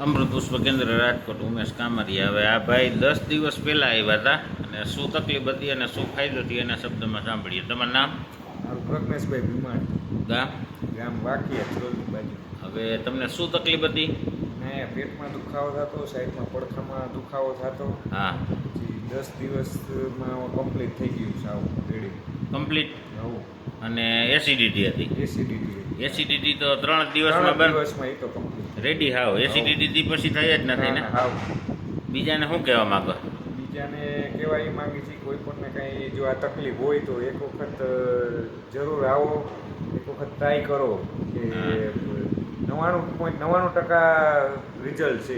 અમૃત પુષ્પ કેન્દ્ર રાજકોટ ઉમેશ કામરિયા હવે આ ભાઈ દસ દિવસ પહેલાં આવ્યા હતા અને શું તકલીફ હતી અને શું ફાયદો થયો એના શબ્દમાં સાંભળીએ. તમારું નામ? મારું પ્રજ્ઞેશભાઈ ભીમાણ. ગામ? ગામ વાકીયા હવે તમને શું તકલીફ હતી? ને પેટમાં દુખાવો થતો સાઈડમાં પડખામાં દુખાવો થતો. હા. દસ દિવસમાં કમ્પ્લીટ થઈ ગયું સાવ રેડી કમ્પ્લીટ અને એસિડિટી હતી? એસિડિટી એસિડિટી તો ત્રણ દિવસમાં બંધ? દિવસમાં એ તો કમ્પ્લીટ રેડી હાવ. એસિડિટી પછી થઈ જ નથી ને હાવ. બીજાને શું કહેવા માંગો? બીજાને કહેવા એ માંગી છે કોઈ પણને કાંઈ જો આ તકલીફ હોય તો એક વખત જરૂર આવો. એક વખત ટ્રાય કરો કે નવ્વાણું પોઈન્ટ નવ્વાણું ટકા રિઝલ્ટ છે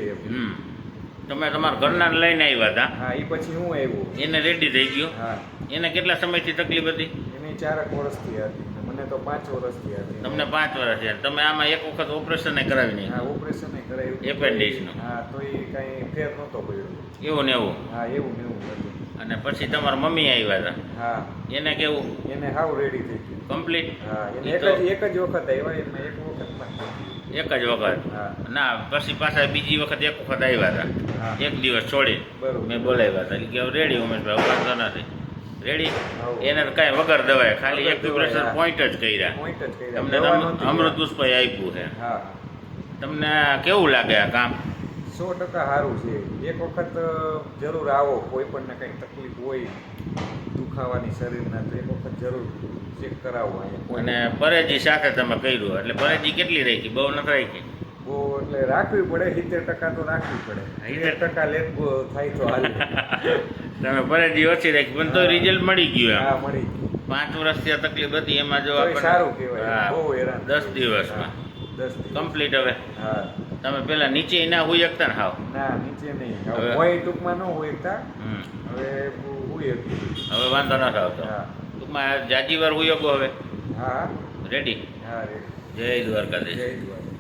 તમે તમારા ઘરના લઈને આવ્યા હતા. હા એ પછી હું આવ્યો. એને રેડી થઈ ગયું. હા. એને કેટલા સમયથી તકલીફ હતી? એને ચારક વર્ષથી હતી. મને તો પાંચ વર્ષથી હતી. તમને પાંચ વર્ષ છે તમે આમાં એક વખત ઓપરેશન કરાવી નહીં. હા ઓપરેશન કરાવ્યું Appendix હા તો એ કાંઈ ફેર નહોતો પડ્યો. એવું ને એવું? હા એવું ને એવું હતું. અને પછી તમારા મમ્મી આવ્યા હતા. હા. એને કેવું? એને હાવ રેડી થઈ ગયું. કમ્પ્લીટ હા એને એક જ એક જ વખત આવ્યા એમાં એક વખત એક જ વખત. ના પછી પાછા બીજી વખત એક વખત આવ્યા હતા. એક દિવસ છોડી મેં બોલાવ્યા હતા. કે રેડી ઉમેશભાઈ વાંધો નથી. રેડી એને કાંઈ વગર દવાય ખાલી એક પ્રેશર પોઈન્ટ જ કર્યા. તમને અમૃત પુષ્પ આપ્યું છે. તમને કેવું લાગે આ કામ? સો ટકા સારું છે. એક વખત જરૂર આવો કોઈ પણને કંઈ તકલીફ હોય દુખાવાની શરીરના તો એક વખત જરૂર ચેક કરાવો અહીંયા. અને પરેજી સાથે તમે કર્યું એટલે પરેજી કેટલી રાખી? બહુ નથી રાખી? બહુ એટલે રાખવી પડે સિત્તેર ટકા તો રાખવી પડે. સિત્તેર ટકા લેટ થાય તો હાલે. તમે પરેજી ઓછી રાખી પણ તો રિઝલ્ટ મળી ગયું હા મળી ગયું. પાંચ વર્ષથી આ તકલીફ હતી એમાં જો સારું કહેવાય. બહુ હેરાન દસ. દિવસમાં. હા, દસ કમ્પ્લીટ હવે. હા. તમે પેલા નીચે ના હોઈ શકતા ને હાવ. ના નીચે નહીં. કોઈ ટૂંકમાં ન હોય એકતા હવે હોય હવે વાંધો નથી આવતો હા. ટૂંકમાં જાજી વાર હોઈ શકો હવે. હા. રેડી હા રેડી જય દ્વારકાધીશ. જય દ્વારકા